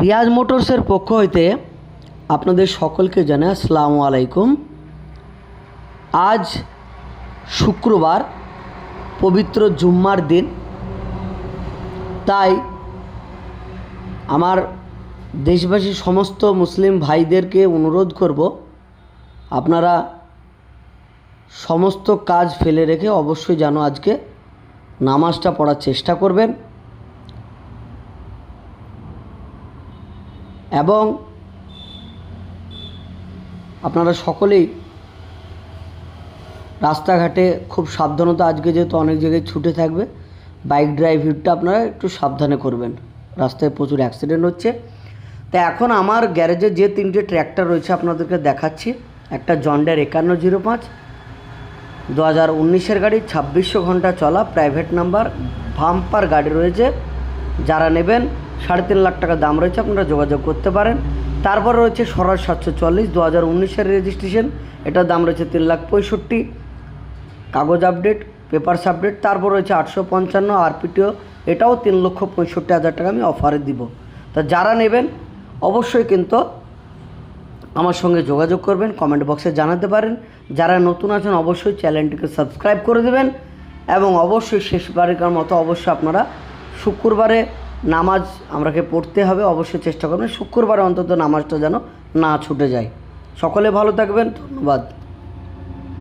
রিয়াজ মোটরসের পক্ষ হইতে আপনাদের সকলকে জানাই আসসালামু আলাইকুম। আজ শুক্রবার, পবিত্র জুম্মার দিন। তাই আমার দেশবাসী সমস্ত মুসলিম ভাইদেরকে অনুরোধ করব, আপনারা সমস্ত কাজ ফেলে রেখে অবশ্যই যেন আজকে নামাজটা পড়ার চেষ্টা করবেন। এবং আপনারা সকলেই রাস্তাঘাটে খুব সাবধানতা, আজকে যেহেতু অনেক জায়গায় ছুটে থাকবে, বাইক ড্রাইভিংটা আপনারা একটু সাবধানে করবেন। রাস্তায় প্রচুর অ্যাক্সিডেন্ট হচ্ছে। তা এখন আমার গ্যারেজে যে তিনটে ট্র্যাক্টর রয়েছে আপনাদেরকে দেখাচ্ছি। একটা জন্ডার একান্ন জিরো পাঁচ, দু হাজার উনিশের গাড়ি, ছাব্বিশশো ঘণ্টা চলা প্রাইভেট নাম্বার ভাম্পার গাড়ি রয়েছে। যারা নেবেন সাড়ে তিন লাখ টাকা দাম রয়েছে, আপনারা যোগাযোগ করতে পারেন। তারপর রয়েছে স্বরাজ সাতশো চল্লিশ, দু হাজার উনিশের রেজিস্ট্রেশন এটার দাম রয়েছে তিন লাখ পঁয়ষট্টি। কাগজ আপডেট পেপারস আপডেট তারপর রয়েছে আটশো পঞ্চান্ন আরপিটিও এটাও তিন লক্ষ পঁয়ষট্টি হাজার টাকা আমি অফারে দিব। তা যারা নেবেন, অবশ্যই কিন্তু আমার সঙ্গে যোগাযোগ করবেন কমেন্ট বক্সে জানাতে পারেন। যারা নতুন আছেন, অবশ্যই চ্যানেলটিকে সাবস্ক্রাইব করে দেবেন। এবং অবশ্যই শেষবারের মতো অবশ্যই আপনারা শুক্রবারে নামাজ আমরাকে পড়তে হবে, অবশ্যই চেষ্টা করবেন। শুক্রবারে অন্তত নামাজটা যেন না ছুটে যায়। সকলে ভালো থাকবেন, ধন্যবাদ।